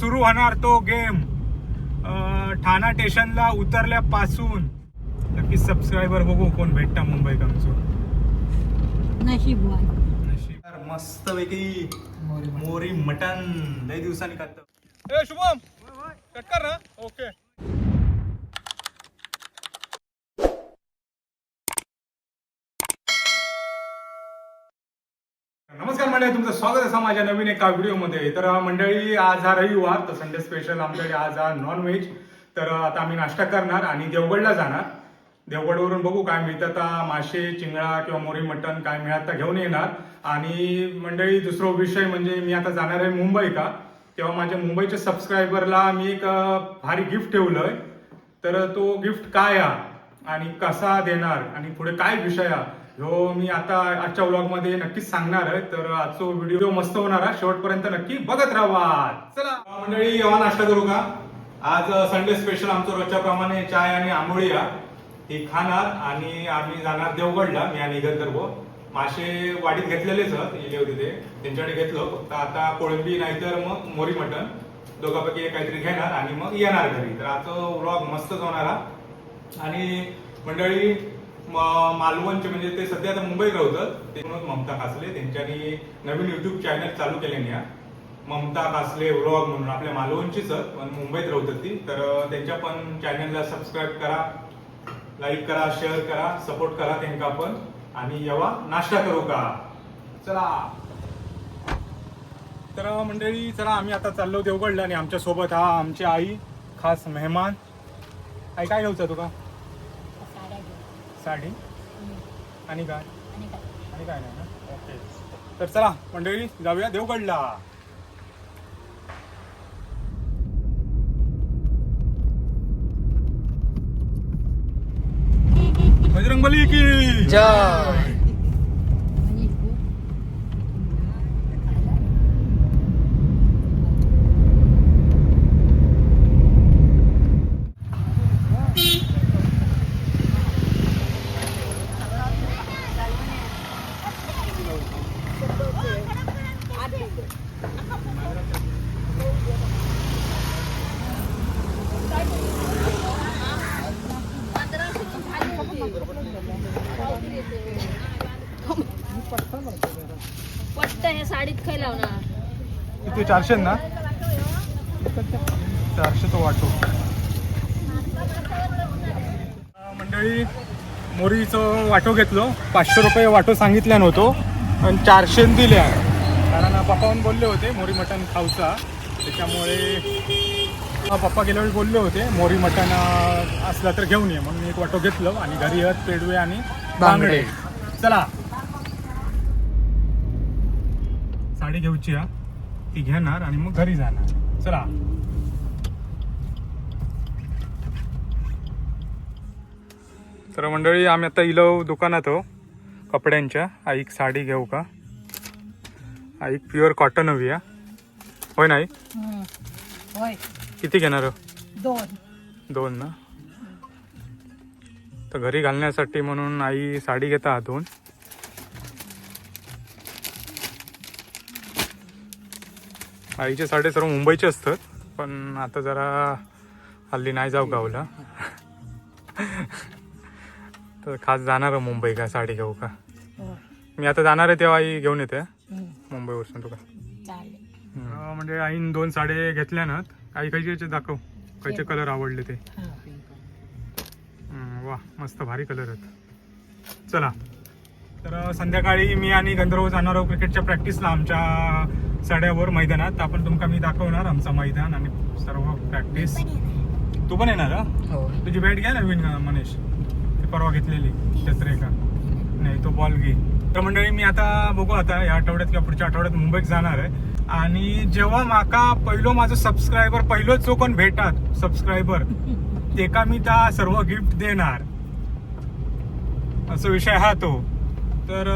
सुरू होणार तो गेम. ठाणा स्टेशनला उतरल्यापासून. नक्कीच सबस्क्रायबर बघू कोण भेटता मुंबईत आमचं नशीब. मस्त पैकी मोरी मटन लई दिवसांनी खात ए शुभम! कट कर ना ओके. मंडळी तुमचं स्वागत आहे माझ्या नवीन एका व्हिडिओमध्ये. तर मंडळी आज हा रविवार तर संडे स्पेशल आमच्याकडे आज हा नॉनव्हेज तर आता आम्ही नाश्ता करणार आणि देवगडला जाणार. देवगडवरून बघू काय मिळतं. आता मासे चिंगळा किंवा मोरी मटण काय मिळत तर घेऊन येणार. आणि मंडळी दुसरा विषय म्हणजे मी आता जाणार आहे मुंबई का तेव्हा माझ्या मुंबईच्या सबस्क्रायबरला मी एक भारी गिफ्ट ठेवलंय. तर तो गिफ्ट काय हा? आणि कसा देणार? आणि पुढे काय विषय हा? हो मी आता आजच्या व्लॉगमध्ये नक्कीच सांगणार आहे. तर आजचा व्हिडिओ मस्त होणार आहे. शेवटपर्यंत नक्की बघत राहा. चला. मंडळी येवा नाश्ता करू का? आज संडे स्पेशल आमचं रोजच्याप्रमाणे चाय आणि आंबोळी ही खाणार आणि आम्ही जाणार देवगडला. मी आणि गंधर्व मासे वाडीत घेतलेलेच इले होते ते. त्यांच्याकडे घेतलं. फक्त आता कोळंबी नाहीतर मग मोरी मटण. दोघांपैकी काहीतरी घेणार आणि मग येणार घरी. तर आजचा व्लॉग मस्तच होणार हा. आणि मंडळी मालवणचे म्हणजे ते सध्या आता मुंबईत राहतात. ते म्हणून ममता कासले त्यांच्यानी नवीन युट्यूब चॅनल चालू केल्याने हा. ममता कासले व्लॉग म्हणून आपल्या मालवणचीच पण मुंबईत राहतात ती. तर त्यांच्या पण चॅनलला सबस्क्राईब करा लाईक करा शेअर करा सपोर्ट करा त्यांना पण. आणि येवा नाश्ता करू का? चला. तर मंडळी चला आम्ही आता चाललो देवगडला आणि आमच्यासोबत हा आमची आई खास मेहमान. आई काय घ्यायचं तुका? साडी आणि काय आणि काय नाही ना? ओके. तर चला मंडळी जाऊया देवगडला. बजरंगबली की. जय. किती चारशे ना? चारशे तो वाटो. मंडळी मोरीचं वाटो घेतलो. पाचशे रुपये वाटो सांगितल्या नव्हतो पण चारशे दिल्या. कारण पप्पाहून बोलले होते मोरी मटण खाऊचा. त्याच्यामुळे पप्पा गेल्यावेळी बोलले होते मोरी मटण असला तर घेऊन ये. म्हणून एक वाटो घेतलं. आणि घरी येत पेडवे आणि बांगडे. चला. साडी घेऊची हा. ती घेणार आणि मग घरी जाणार. चला. तर मंडळी आम्ही आता इलो दुकानात हो कपड्यांच्या. आईक साडी घेऊ का? आईक प्युअर कॉटन हवी हा होय नाही? होय. किती घेणार हो? दोन. दोन ना? तर घरी घालण्यासाठी म्हणून आई साडी घेता हातून. आईचे साडे सर्व मुंबईचे असतात पण आता जरा हल्ली नाही जाऊ गावला. तर खास जाणार मुंबई का साडी घेऊ का? मी आता जाणार आहे तेव्हा आई घेऊन येते. मुंबईवरून तुका म्हणजे आईन दोन साडे घेतल्या ना आई खायचे दाखव खायचे कलर आवडले ते. वा मस्त भारी कलर आहेत. चला. तर संध्याकाळी मी आणि गंधर्व जाणार आहोत क्रिकेटच्या प्रॅक्टिसला आमच्या सड्यावर मैदानात. तर आपण तुमका मी दाखवणार आमचं मैदान आणि सर्व प्रॅक्टिस. तू पण येणार. हा? तुझी बॅट घ्या नवीन अ, मनीष. ती परवा घेतलेली छत्रे का नाही तो बॉल घे. तर मंडळी मी आता बघू आता या आठवड्यात किंवा पुढच्या आठवड्यात मुंबईत जाणार आहे. आणि जेव्हा माका पहिलो माझं सबस्क्रायबर पहिलो जो कोण भेटात सबस्क्रायबर तेका मी त्या सर्व गिफ्ट देणार. असा विषय हा तो. तर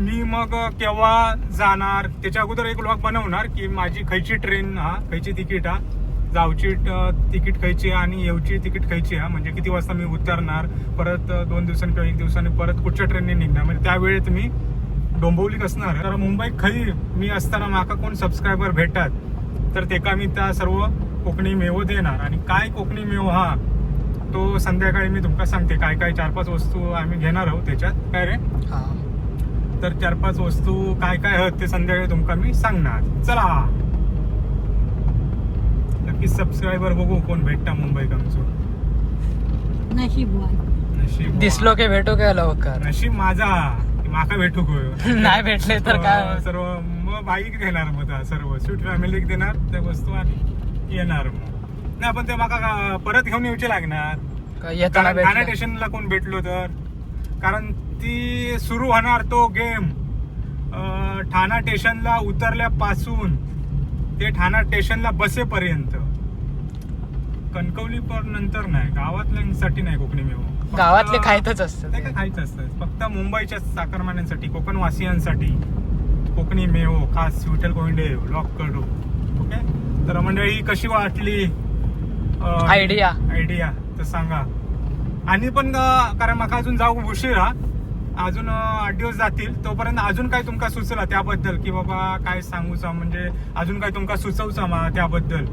मी मग केव्हा जाणार? त्याच्या अगोदर एक ब्लॉग बनवणार की माझी खयची ट्रेन हा खयची तिकीट हा. जावची तिकीट खयची आहे आणि येऊची तिकीट खयची हा. म्हणजे किती वाजता मी उतरणार परत दोन दिवसांनी किंवा एक दिवसांनी परत कुठच्या ट्रेनने निघणार? म्हणजे त्यावेळेत मी डोंबवलीत असणार तर मुंबईत खरी मी असताना माका कोण सबस्क्रायबर भेटतात? तर तेका मी त्या सर्व कोकणी मेवो देणार. आणि काय कोकणी मेव हा तो संध्याकाळी मी तुमका सांगते. काय काय चार पाच वस्तू आम्ही घेणार आहोत त्याच्यात. काय रे? हा. तर चार पाच वस्तू काय काय आहेत ते संध्याकाळी तुमका मी सांगणार. चला. नक्कीच सबस्क्रायबर बघू कोण भेटता आमचं. नशीबवान नशीब दिसलो की भेटू काय लवकर? नशीब माझा. की माका भेटू गयो नाही भेटले तर काय? सर्व मग बाईक देणार मग सर्व. स्वीट फॅमिलीक देणार त्या वस्तू आणि येणार मग. नाही पण ते माका का- परत घेऊन येऊचे लागणार. ठाणे स्टेशनला कोण भेटलो तर? कारण ती सुरू होणार तो गेम. ठाणा स्टेशनला उतरल्यापासून ते ठाणा स्टेशनला बसेपर्यंत. कणकवली पर नंतर नाही गावातल्यांसाठी नाही कोकणी मेव. गावातले खायतच असतं ते काय खायचं असतं. फक्त मुंबईच्या चाकरमान्यांसाठी कोकणवासियांसाठी कोकणी मेव खास विठ्ठल कोंडे ब्लॉक कडू ओके? तर मंडळी ही कशी वाटली? आयडिया आयडिया तर सांगा. आणि पण कारण म्हाका अजून जाऊ उशिरा अजून आठ दिवस जातील. तोपर्यंत अजून काय तुमका सुचला त्याबद्दल? की बाबा काय सांगूचा म्हणजे अजून काय तुमका सुचवचा मा त्याबद्दल?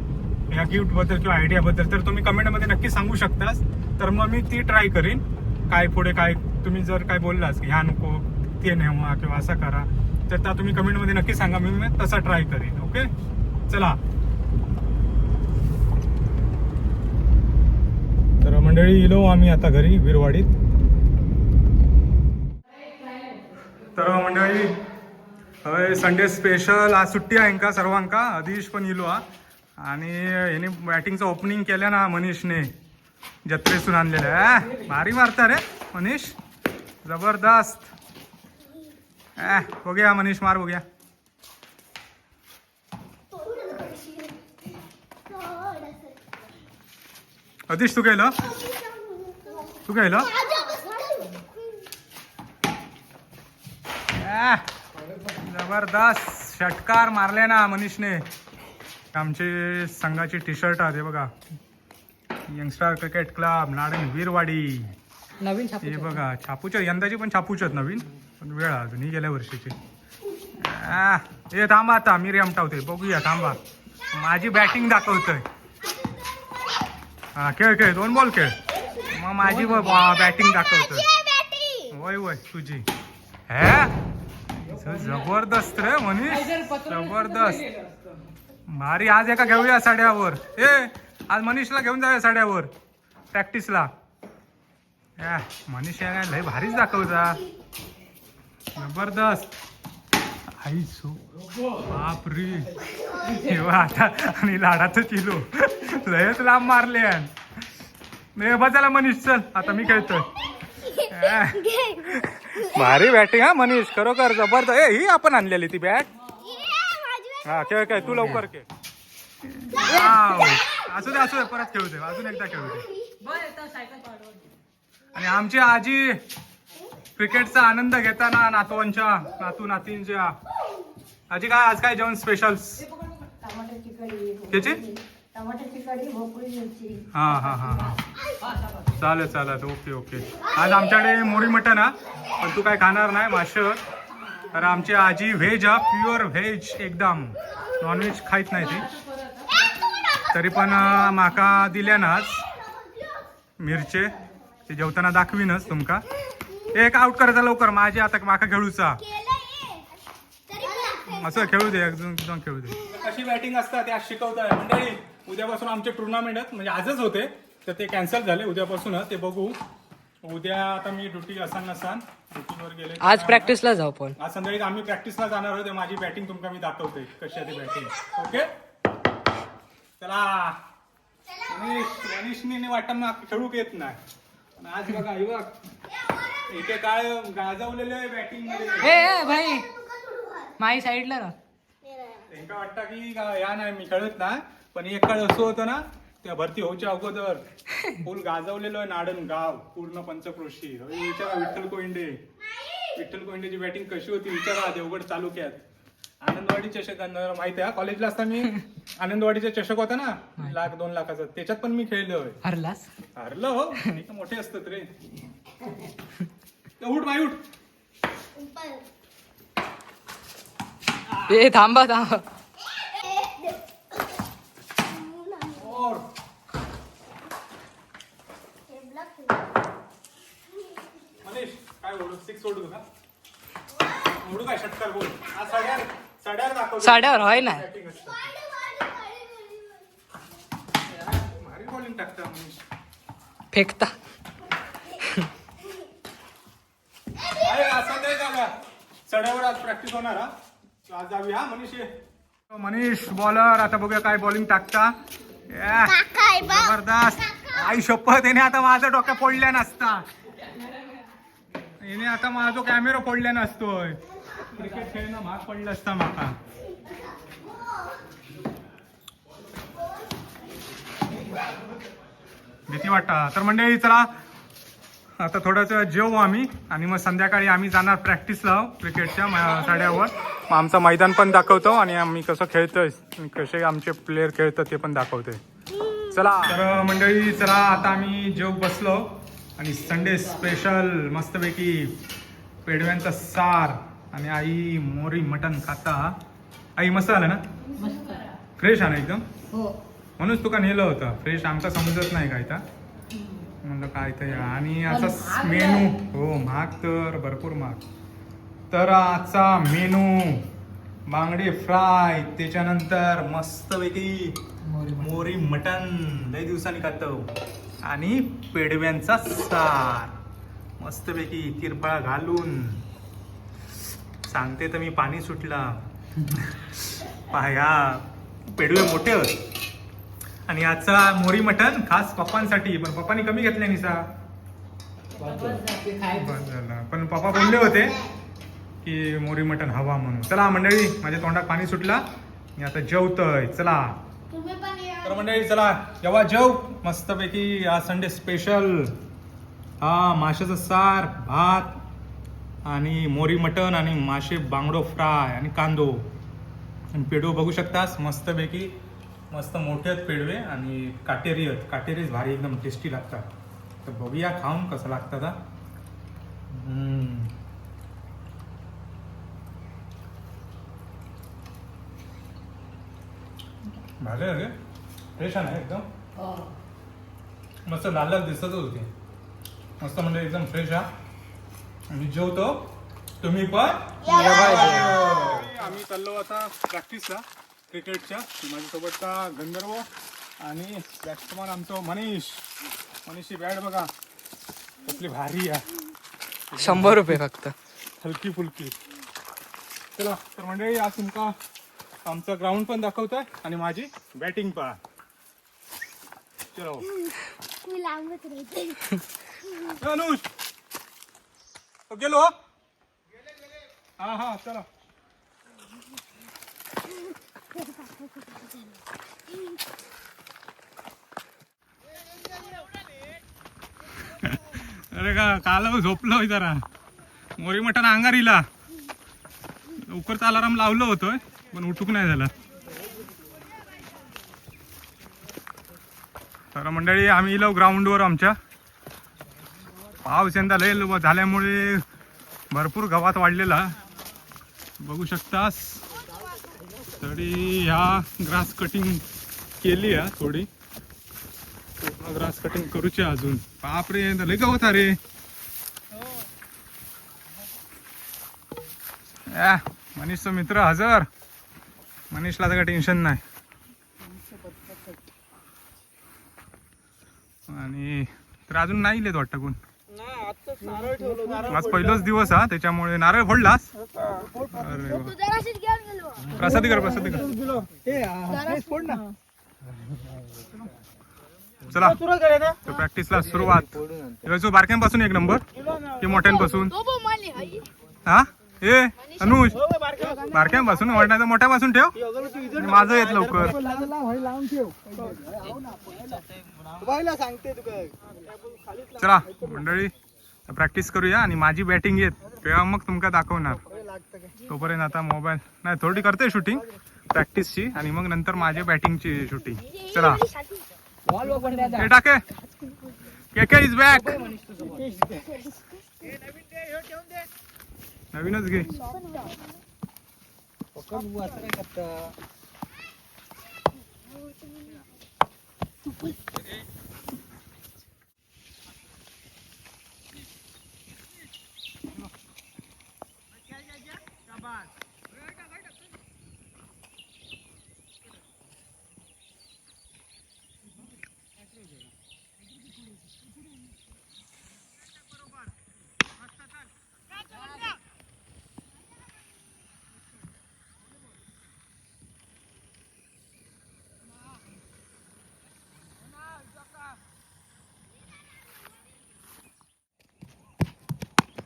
या गिफ्टबद्दल किंवा आयडिया बद्दल? तर तुम्ही कमेंटमध्ये नक्की सांगू शकतास. तर मग मी ती ट्राय करीन. काय पुढे काय तुम्ही जर काय बोललास की ह्या नको ते नेवा किंवा असं करा तर त्या तुम्ही कमेंटमध्ये नक्की सांगा. मी मी तसा ट्राय करीन ओके? चला. तर मंडळी इलो आम्ही आता घरी विरवाडीत. भाई। हय संडे स्पेशल आज सुट्टी आहे का सर्वांका? आदिश पण इलो हा. आणि ह्याने बॅटिंगचं ओपनिंग केलं ना मनीषने. जत्रेसून आणलेलं आहे भारी मारता रे मनीष. जबरदस्त. ॲ, बघूया मनीष मार बघूया. अतिश तू गेलं? तू गेलं? जबरदस्त षटकार मारले ना मनीषने. आमचे संघाची टी शर्ट आहे बघा. यंगस्टर क्रिकेट क्लब नाडन वीरवाडी. नवीन हे बघा छापूच्या यंदाची पण छापूच्यात नवीन. पण वेळ आहे अजून ही गेल्या वर्षीची. आ, हे थांबा आता मी रेमटावते बघूया थांबा. माझी बॅटिंग दाखवतोय. हा खेळ खेळ दोन बॉल खेळ. मग माझी बॅटिंग दाखवतोय. वय वय तुझी. हे? जबरदस्त रे मनीष. जबरदस्त. भारी आज एका घेऊया साड्यावर. ए आज मनीषला घेऊन जाऊया साड्यावर. प्रॅक्टिसला मनीष या लय भारीच दाखवता. जबरदस्त. आई सो. बाप रे तेव्हा आता आणि लाडाचं चिलो लयच लांब मारले बजाला मनीष चल. आता मी खेळतोय. भारी बॅटिंग हा मनीष. खरोखर जबरदस्त. ए ही आपण आणलेली ती बॅट. हा खेळ खेळ तू लवकर खेळ. वाव. असू दे असू दे परत खेळू दे. अजून एकदा खेळू दे. आणि आमची आजी क्रिकेटचा आनंद घेताना नातवांच्या नातू नातींच्या. आजी काय आज काय जेवण स्पेशल त्याची? भोपळी मिरची. हा हा हा हा. चालेल चालेल. Okay okay. आज आमच्याकडे मोरी मटन हा. पण तू काय खाणार नाही माश्य तर आमची आजी व्हेज हा. प्युअर व्हेज एकदम. नॉनव्हेज खायत नाही ती. तरी पण माका दिल्या ना आज. मिरचे. ते जेवताना दाखवीनच तुमका. एक आउट करायचा लवकर. माझी आता माका खेळूचा. असं खेळू दे अजून खेळू दे. कशी बॅटिंग असतात त्या आज मंडळी उद्यापासून आमचे टुर्नामेंट आहेत. म्हणजे आजच होते. तर ते कॅन्सल झाले. उद्यापासून ते बघू. उद्या आता मी ड्युटी असान नसान ड्युटीवर गेले आज प्रॅक्टिसला जाऊ पण. आज संध्याकाळी आम्ही प्रॅक्टिसला जाणार आहोत. माझी बॅटिंग तुमका मी दाखवते कशी आहे बॅटिंग ओके चला. मनीष मनीषने वाटत मग खेळूक येत नाही. आज बघा हे बघ. इथे काय गाजवलेले बॅटिंगमध्ये. भाई. माई साईडला ना त्यांका वाटतं की या नाही मी खेळत ना पण एक काळ असं होतं ना त्या भरती होच्या अगोदर. फुल गाजवलेलं आहे नाडन गाव पूर्ण पंचक्रोशी. विचारा विठ्ठल कोइंडे विठ्ठल कोइंडेची बॅटिंग कशी होती विचारा देवगड तालुक्यात. आनंदवाडी चषक माहिती आहे कॉलेजला असताना मी? आनंदवाडीचा चषक होता ना? लाख दोन लाखाचा. त्याच्यात पण मी खेळलोय. हरलास? हरलो हो. मोठे असतात रे. उठ माई उठ. ए थांबा थांबा मोर मनीष काय ओढू सिक्स ओढू का ओढू काय? षटकार बोल. हा सड्यावर सड्यावर दाखव साड्यावर होय ना? भारी बॉलिंग टाकता मनीष. फेकता. अरे असं नाही का गं? सड्यावर आज प्रॅक्टिस होणार हा? आज जाऊया हा मनीष ये. मनीष बॉलर आता बघूया काय बॉलिंग टाकता. या. जबरदस्त. आई शपथ याने आता माझं डोकं फोडल्या नसता. याने आता माझा कॅमेरा फोडल्या नसतोय. क्रिकेट खेळणं भाग पडलं असता माका. भीती वाटता. तर मंडळी चला. आता थोडंसं जेवू आम्ही आणि मग संध्याकाळी आम्ही जाणार प्रॅक्टिसला क्रिकेटच्या साड्यावर. मग आमचं मैदान पण दाखवतो आणि आम्ही कसं खेळतोय कसे आमचे प्लेयर खेळतात ते पण दाखवतोय. चला. तर मंडळी चला आता आम्ही जेव बसलो. आणि संडे स्पेशल मस्तपैकी पेडव्यांचा सार आणि आई मोरी मटन खाता. आई मस्त आलं ना? फ्रेश आहे ना एकदम? हो. म्हणूनच तुका नेलं होतं? फ्रेश आमचा समजत नाही काय तर म्हणलं काय तर या. आणि असा महाग मेनू हो महाग तर भरपूर महाग. तर आजचा मेनू बांगडे फ्राय. त्याच्यानंतर मस्तपैकी मोरी मटन लय दिवसांनी खातो. आणि पेडव्यांचा सार. मस्तपैकी तिरपाळा घालून. सांगते तर मी पाणी सुटला. पाया पेडवे मोठे होत. आणि आजचा मोरी मटन खास पप्पांसाठी पण पप्पांनी कमी घेतल्या निसा पण पप्पा बोलले होते की मोरी मटन हवा म्हणून. चला मंडळी माझ्या तोंडात पाणी सुटला. मी आता जेवतोय. चला. तर मंडळी चला जेव्हा जेव मस्तपैकी आज संडे स्पेशल हा माशाचं सार भात आणि मोरी मटन आणि मासे बांगडो फ्राय आणि कांदो. आणि पेडो बघू शकतास मस्तपैकी. मस्त मोठे आहेत पेडवे आणि काटेरी आहेत. काटेरीच भारी एकदम टेस्टी लागतात. तर बघूया खाऊन कसं लागतं का हम्म. आहे फ्रेश आहे ना एकदम? हो. मस्त लाल लाल दिसतच होते. मस्त म्हणजे एकदम फ्रेश हा. आणि जेवतो. तुम्ही पण? आम्ही चाललो आता प्रॅक्टिसला क्रिकेटच्या माझ्यासोबतचा गंधर्व आणि बॅट्समन आमचं मनीष. मनीषची बॅट बघा. कसली भारी आहे. शंभर रुपये फक्त. हलकी फुलकी. चला तर मंडळी आज तुमका आमचं ग्राउंड पण दाखवतोय आणि माझी बॅटिंग पहा चलो मी लांबच राहते. गेलो. हा हा चला. अरे का काल झोपलो जरा. मोरी मटण अंगार इला लवकरच अलाराम लावलं होतं पण उठूक नाही झाला. तर मंडळी आम्ही इलो ग्राउंडवर आमच्या. पाऊस यंदा लय झाल्यामुळे भरपूर गवात वाढलेला. बघू शकतास. तरी ह्या ग्रास कटिंग केली आहे थोडी. पूर्ण ग्रास कटिंग करूची अजून. बापरे यंदा लय गवत अरे या मनीषचा मित्र हजर. मनीषला तर काय टेन्शन नाही. आणि तर अजून नाही लिहित वाटतं कोण? आज पहिलाच दिवस हा त्याच्यामुळे नारळ फोडलास प्रसादी कर प्रसादी कर. चला. तर प्रॅक्टिसला सुरुवात. बारक्यांपासून एक नंबर की मोठ्यांपासून. हा? ए अनुज बारक्यांपासून मोठ्या मोठ्यापासून ठेव. माझं येत लवकर. चला मंडळी प्रॅक्टिस करूया आणि माझी बॅटिंग येत. तेव्हा मग तुमका दाखवणार. तोपर्यंत आता मोबाईल नाही थोडी करते शूटिंग प्रॅक्टिसची आणि मग नंतर माझ्या बॅटिंगची शूटिंग चला. हे टाके. के के इज बॅक नवीनच घे.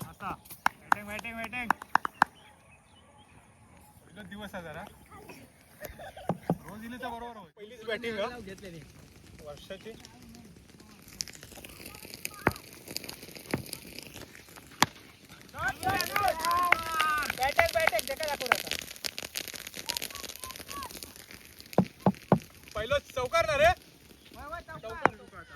आता बॅटिंग बॅटिंग बॅटिंग आहे जरा. रोज दिले तर बरोबर होईल. पहिलीच बॅटिंग घेतलेली वर्षाची. पहिलं चौकार ना रे? चौकार. चौकार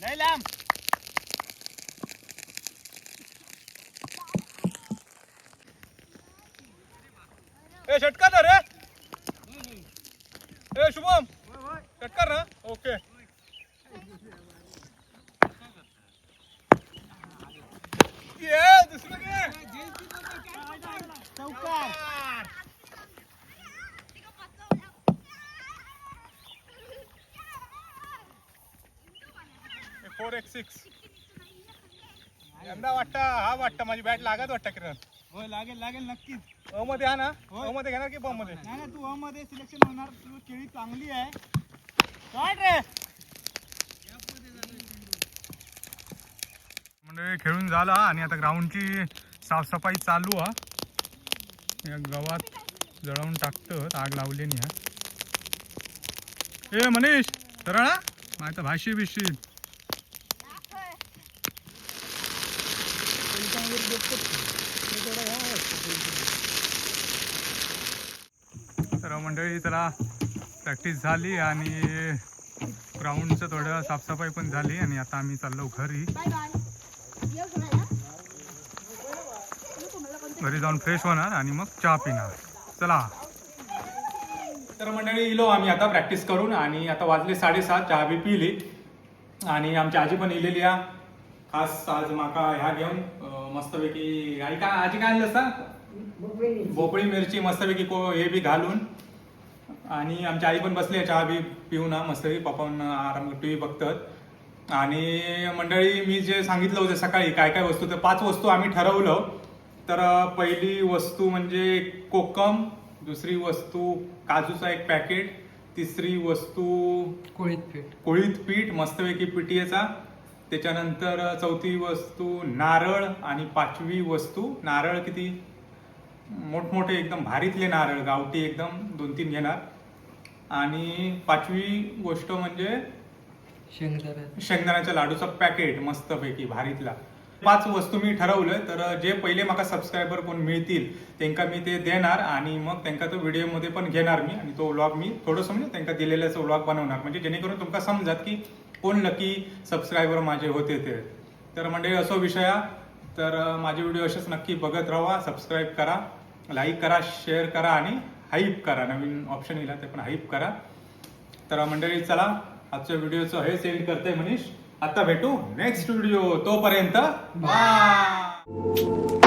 नाही लांब. षटकार ना रे. ए शुभम. षटकार ना? ओके. ये दुसरं घे. चौकार. फोर एक्स सिक्स यंदा वाटतं हा वाटतं माझी बॅट लागत वाटतं किरण. होय लागेल लागेल नक्कीच. अ मध्ये हा ना? अ मध्ये घेणार की बॉम्बमध्ये नाही ना तू मध्ये सिलेक्शन होणार. तुझी केळी चांगली आहे. काय रे? म्हणजे खेळून झाला आणि आता ग्राउंडची साफसफाई चालू हा. या गवात जळवून टाकतं आग लावली नाही हा. ए मनीष सरळ हा. माझं भाशी बिशी तर मंडळी त्याला प्रॅक्टिस झाली आणि ग्राउंडचं थोडं साफसफाई पण झाली आणि आता आम्ही चाललो घरी. घरी जाऊन फ्रेश होणार आणि मग चहा पिणार. चला. तर मंडळी इलो आम्ही आता प्रॅक्टिस करून आणि आता वाजले साडेसात चहा बी पिली. आणि आमची आजी पण इलेली आ. खास आज माका ह्या घेऊन मस्तपैकी आई काय आजी काय आणलं असता भोपळी मिरची मस्तपैकी को हे बी घालून आणि आमची आई पण बसली आहे चहा बी पिऊन मस्तपैकी पप्पा आराम टी व्ही बघतात. आणि मंडळी मी जे सांगितलं होतं सकाळी काय काय वस्तू तर पाच वस्तू आम्ही ठरवलं. तर पहिली वस्तू म्हणजे कोकम दुसरी वस्तू काजूचा एक पॅकेट तिसरी वस्तू कोळीत पीठ. कोळीत पीठ मस्तपैकी पिटीयेचा त्याच्यानंतर चौथी वस्तू नारळ आणि पाचवी वस्तू नारळ किती? मोठमोठे एकदम भारीतले नारळ गावठी एकदम दोन तीन घेणार. आणि पाचवी गोष्ट म्हणजे शेंगदाणा शेंगदाण्याच्या लाडूचा पॅकेट मस्तपैकी भारीतला. पाच वस्तू मी ठरवलंय तर जे पहिले मला सबस्क्रायबर कोण मिळतील त्यांना मी ते देणार आणि मग त्यांना तो व्हिडिओमध्ये पण घेणार मी. आणि तो व्लॉग मी थोडंसं म्हणजे त्यांना दिलेल्याचं व्लॉग बनवणार. म्हणजे जेणेकरून तुमका समजत की कोण नक्की सबस्क्रायबर माझे होते ते. तर म्हणजे असो विषय. तर माझे व्हिडिओ असेच नक्की बघत राहा सबस्क्राईब करा. लाईक करा शेअर करा आणि हाईप करा. नवीन ऑप्शन येईल ते पण हाईप करा. तर मंडळी चला आजच्या व्हिडिओचं हे सेंड करते मनीष. आता भेटू नेक्स्ट व्हिडिओ तोपर्यंत बाय